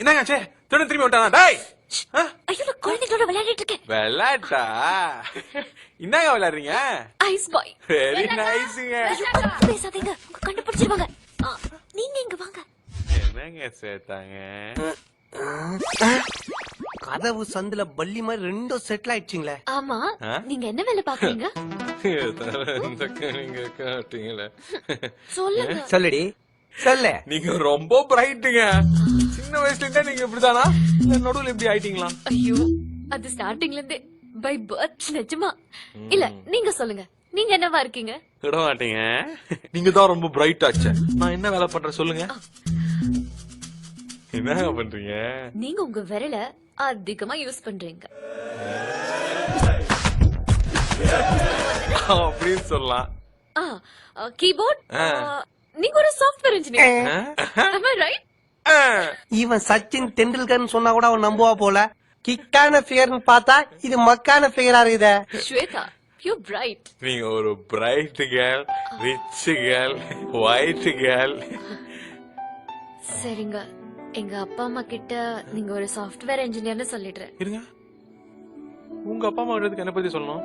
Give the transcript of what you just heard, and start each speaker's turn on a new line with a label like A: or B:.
A: என்னங்க சே திரும்ப திரும்பி விட்டானா டேய்?
B: ஐயோ குழந்தைகளோட விளையாடிட்டு இருக்கேன்.
A: விளையாட்டா? என்னங்க விளையாடுறீங்க?
B: ஐஸ் பாய்
A: வெரி நைஸுங்க
B: பேசாதீங்க. உங்க கண்டுபிடிச்சிருவாங்க நீங்க இங்க வாங்க.
A: என்னங்க சேர்த்தாங்க
C: கதவு சந்துல பள்ளி மாதிரி ரெண்டும் செட்டில் ஆயிடுச்சுங்களே.
B: ஆமா? நீங்க என்ன வேலை பாக்குறீங்க?
C: சொல்லுடி. சொல்லு.
A: நீங்க ரொம்ப பிரைட்டுங்க சின்ன வயசுல இருந்தே நீங்க இப்படிதானா? இல்ல நடுவுல இப்படி ஆயிட்டீங்களா?
B: ஐயோ அது ஸ்டார்டிங்ல இருந்தே பை பர்த் நிஜமா. இல்ல நீங்க சொல்லுங்க. நீங்க என்னவா இருக்கீங்க?
A: விட மாட்டீங்க. நீங்க தான் ரொம்ப பிரைட் ஆச்சே நான் என்ன வேலை பண்றேன் சொல்லுங்க. என்ன பண்றீங்க?
B: நீங்க உங்க விரல அதிகமா யூஸ் பண்றீங்க.
A: அப்படின்னு சொல்லலாம்.
B: கீபோர்ட் நீங்க ஒரு சாஃப்ட்வேர் இன்ஜினியர் ரைட்.
C: இவன் சச்சின் டெண்டுல்கர்னு சொன்னா கூட அவன் நம்புவா போல. கிக்கான ஃபிகர்னு பார்த்தா இது மக்கான ஃபிகரா இருக்குதே.
B: ஸ்வேதா யூ பிரைட்
A: நீங்க ஒரு bright girl rich girl white girl
B: சரிங்க. எங்க அப்பா அம்மா கிட்ட நீங்க ஒரு சாஃப்ட்வேர் இன்ஜினியர்னு சொல்லிடுறேன்.
A: இருங்க. உங்க அப்பா அம்மா கிட்ட என்ன பத்தி சொல்லணும்?